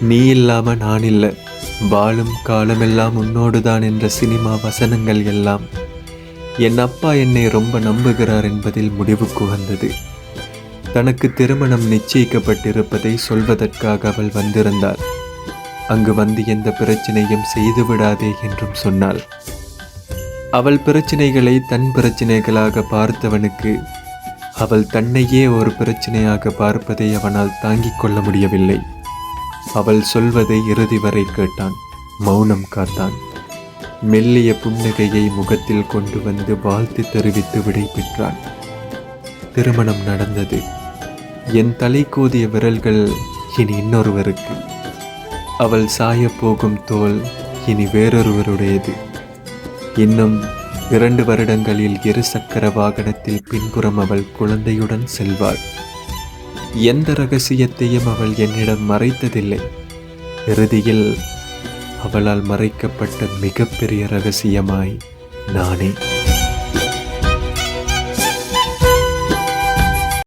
நீ இல்லாம நான் இல்லை. வாழும் காலமெல்லாம் உன்னோடுதான் என்ற சினிமா வசனங்கள் எல்லாம். என் அப்பா என்னை ரொம்ப நம்புகிறார் என்பதில் முடிவுக்கு வந்தது தனக்கு திருமணம் நிச்சயிக்கப்பட்டிருப்பதை சொல்வதற்காக அவள் வந்திருந்தாள். அங்கு வந்து எந்த பிரச்சனையும் செய்து விடாதே என்றும் சொன்னாள். அவள் பிரச்சனைகளை தன் பிரச்சனைகளாக பார்த்தவனுக்கு அவள் தன்னையே ஒரு பிரச்சனையாக பார்ப்பதை அவனால் தாங்கிக் கொள்ள முடியவில்லை. அவள் சொல்வதை இறுதி வரை கேட்டான். மௌனம் காத்தான். மெல்லிய புன்னகையை முகத்தில் கொண்டு வந்து வாழ்த்து தெரிவித்து விடை பெற்றாள் திருமணம் நடந்தது. என் தலை கோதிய விரல்கள் இனி இன்னொருவருக்கு. அவள் சாயப் போகும் தோல் இனி வேறொருவருடையது. இன்னும் இரண்டு வருடங்களில் இரு சக்கர வாகனத்தில் பின்புறம் அவள் குழந்தையுடன் செல்வாள். எந்த ரகசியத்தையும் அவள் என்னிடம் மறைத்ததில்லை. இறுதியில் அவளால் மறைக்கப்பட்ட மிகப்பெரிய ரகசியமாய் நானே